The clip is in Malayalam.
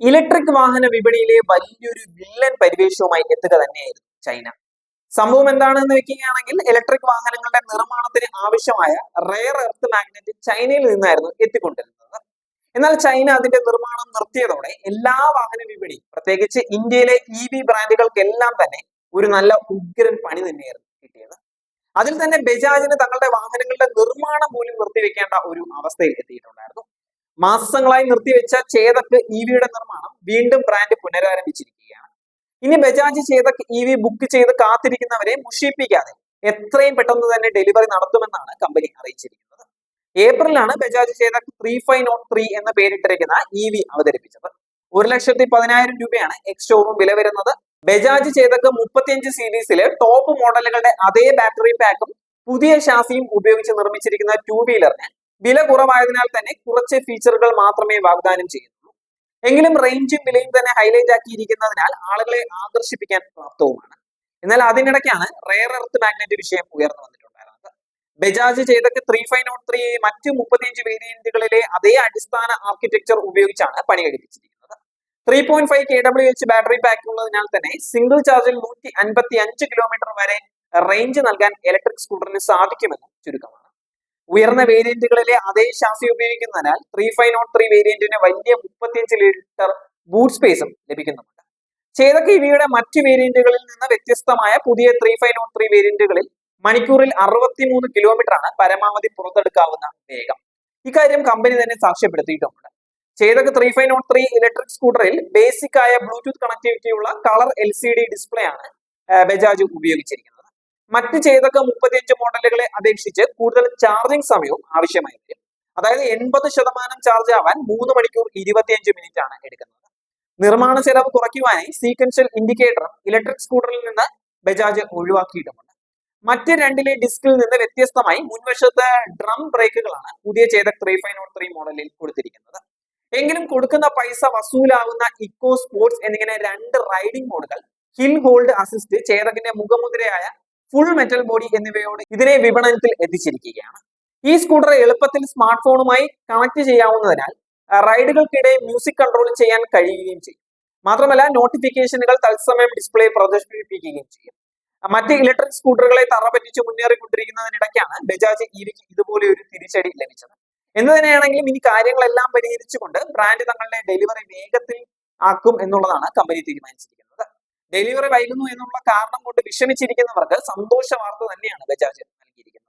ഇലക്ട്രിക് വാഹന വിപണിയിലെ വലിയൊരു വില്ലൻ പരിവേഷവുമായി എത്തുക തന്നെയായിരുന്നു ചൈന. സംഭവം എന്താണെന്ന് വെക്കുകയാണെങ്കിൽ ഇലക്ട്രിക് വാഹനങ്ങളുടെ നിർമ്മാണത്തിന് ആവശ്യമായ റെയർ എർത്ത് മാഗ്നറ്റ് ചൈനയിൽ നിന്നായിരുന്നു എത്തിക്കൊണ്ടിരുന്നത്. എന്നാൽ ചൈന അതിന്റെ നിർമ്മാണം നിർത്തിയതോടെ എല്ലാ വാഹന വിപണിയും പ്രത്യേകിച്ച് ഇന്ത്യയിലെ ഇ വി ബ്രാൻഡുകൾക്കെല്ലാം തന്നെ ഒരു നല്ല ഉഗ്രൻ പണി തന്നെയായിരുന്നു കിട്ടിയത്. അതിൽ തന്നെ ബജാജിന് തങ്ങളുടെ വാഹനങ്ങളുടെ നിർമ്മാണം പോലും നിർത്തിവെക്കേണ്ട ഒരു അവസ്ഥയിൽ എത്തിയിട്ടുണ്ടായിരുന്നു. മാസങ്ങളായി നിർത്തിവെച്ച ചേതക്ക് ഇ വിയുടെ നിർമ്മാണം വീണ്ടും ബ്രാൻഡ് പുനരാരംഭിച്ചിരിക്കുകയാണ്. ഇനി Bajaj Chetak E V book ചെയ്ത് കാത്തിരിക്കുന്നവരെ മുഷിപ്പിക്കാതെ എത്രയും പെട്ടെന്ന് തന്നെ ഡെലിവറി നടത്തുമെന്നാണ് കമ്പനി അറിയിച്ചിരിക്കുന്നത്. ഏപ്രിലാണ് Bajaj Chetak three five note three എന്ന പേരിട്ടിരിക്കുന്ന ഇ വി അവതരിപ്പിച്ചത്. ഒരു ലക്ഷത്തി പതിനായിരം രൂപയാണ് എക്സ് ഷോറൂം വില വരുന്നത്. ബജാജ് ചേതക്ക് മുപ്പത്തിയഞ്ച് സീരീസിലെ ടോപ്പ് മോഡലുകളുടെ അതേ ബാറ്ററി പാക്കും പുതിയ ഷാസിയും ഉപയോഗിച്ച് നിർമ്മിച്ചിരിക്കുന്ന ടൂ വീലറിന് വില കുറവായതിനാൽ തന്നെ കുറച്ച് ഫീച്ചറുകൾ മാത്രമേ വാഗ്ദാനം ചെയ്യുന്നു എങ്കിലും റേഞ്ചും വിലയും തന്നെ ഹൈലൈറ്റ് ആക്കിയിരിക്കുന്നതിനാൽ ആളുകളെ ആകർഷിപ്പിക്കാൻ പ്രാപ്തവുമാണ്. എന്നാൽ അതിനിടയ്ക്കാണ് റെയർ എർത്ത് മാഗ്നറ്റ് വിഷയം ഉയർന്നു വന്നിട്ടുണ്ടായിരുന്നത്. ബജാജ് ചെയ്തൊക്കെ ത്രീ ഫൈവ് നോട്ട് ത്രീ മറ്റ് മുപ്പത്തിയഞ്ച് വേരിയന്റുകളിലെ അതേ അടിസ്ഥാന ആർക്കിടെക്ചർ ഉപയോഗിച്ചാണ് പണി കഴിപ്പിച്ചിരിക്കുന്നത് three point five K W H battery pack ഉള്ളതിനാൽ തന്നെ സിംഗിൾ ചാർജിൽ നൂറ്റി അൻപത്തി അഞ്ച് കിലോമീറ്റർ വരെ റേഞ്ച് നൽകാൻ ഇലക്ട്രിക് സ്കൂട്ടറിന് സാധിക്കുമെന്നും ചുരുക്കമാണ്. ഉയർന്ന വേരിയന്റുകളിലെ അതേ ശാസി ഉപയോഗിക്കുന്നതിനാൽ ത്രീ ഫൈവ് നോട്ട് ത്രീ വേരിയന്റിന് വലിയ മുപ്പത്തിയഞ്ച് ലിറ്റർ ബൂട്ട് സ്പേസും ലഭിക്കുന്നുണ്ട്. ചേതക് ഇവയുടെ മറ്റ് വേരിയന്റുകളിൽ നിന്ന് വ്യത്യസ്തമായ പുതിയ ത്രീ ഫൈവ് നോട്ട് ത്രീ വേരിയന്റുകളിൽ മണിക്കൂറിൽ അറുപത്തിമൂന്ന് കിലോമീറ്റർ ആണ് പരമാവധി പുറത്തെടുക്കാവുന്ന വേഗം. ഇക്കാര്യം കമ്പനി തന്നെ സാക്ഷ്യപ്പെടുത്തിയിട്ടുമുണ്ട് Chetak three five note three electric സ്കൂട്ടറിൽ ബേസിക് ആയ Bluetooth കണക്ടിവിറ്റിയുള്ള colour L C D display ആണ് ബജാജ് ഉപയോഗിച്ചിരിക്കുന്നത്. മറ്റ് ചെയ്തൊക്കെ മുപ്പത്തിയഞ്ച് മോഡലുകളെ അപേക്ഷിച്ച് കൂടുതൽ ചാർജിംഗ് സമയവും ആവശ്യമായി വരും അതായത് എൺപത് ശതമാനം ചാർജ് ആവാൻ മൂന്ന് മണിക്കൂർ ഇരുപത്തിയഞ്ച് മിനിറ്റ് ആണ് എടുക്കുന്നത്. നിർമ്മാണ ചെലവ് കുറയ്ക്കുവാനായി സീക്വൻഷ്യൽ ഇൻഡിക്കേറ്ററും ഇലക്ട്രിക് സ്കൂട്ടറിൽ നിന്ന് ബജാജ് ഒഴിവാക്കിയിട്ടുമുണ്ട്. മറ്റ് രണ്ടിലെ ഡിസ്കിൽ നിന്ന് വ്യത്യസ്തമായി മുൻവശത്തെ ഡ്രം ബ്രേക്കുകളാണ് പുതിയ Chetak three five note three മോഡലിൽ കൊടുത്തിരിക്കുന്നത്. എങ്കിലും കൊടുക്കുന്ന പൈസ വസൂലാവുന്ന ഇക്കോ സ്പോർട്സ് എന്നിങ്ങനെ രണ്ട് റൈഡിംഗ് മോഡുകൾ ഹിൽ ഹോൾഡ് അസിസ്റ്റ് ചേതകിന്റെ മുഖമുദ്രയായ ഫുൾ മെറ്റൽ ബോഡി എന്നിവയോട് ഇതിനെ വിപണനത്തിൽ എത്തിച്ചിരിക്കുകയാണ്. ഈ സ്കൂട്ടർ എളുപ്പത്തിൽ സ്മാർട്ട് ഫോണുമായി കണക്ട് ചെയ്യാവുന്നതിനാൽ റൈഡുകൾക്കിടെ മ്യൂസിക് കൺട്രോൾ ചെയ്യാൻ കഴിയുകയും ചെയ്യും. മാത്രമല്ല നോട്ടിഫിക്കേഷനുകൾ തത്സമയം ഡിസ്പ്ലേ പ്രദർശിപ്പിക്കുകയും ചെയ്യും. മറ്റ് ഇലക്ട്രിക് സ്കൂട്ടറുകളെ തറപറ്റിച്ച് മുന്നേറിക്കൊണ്ടിരിക്കുന്നതിനിടയ്ക്കാണ് ബജാജ് ഇവിക്ക് ഇതുപോലെ ഒരു തിരിച്ചടി ലഭിച്ചത്. എന്ന് തന്നെയാണെങ്കിലും ഇനി കാര്യങ്ങളെല്ലാം പരിഹരിച്ചുകൊണ്ട് ബ്രാൻഡ് തങ്ങളുടെ ഡെലിവറി വേഗത്തിൽ ആക്കും എന്നുള്ളതാണ് കമ്പനി തീരുമാനിച്ചിരിക്കുന്നത്. ഡെലിവറി വൈകുന്നു എന്നുള്ള കാരണം കൊണ്ട് വിഷമിച്ചിരിക്കുന്നവർക്ക് സന്തോഷ വാർത്ത തന്നെയാണ് ബജാജ് നൽകിയിരിക്കുന്നത്.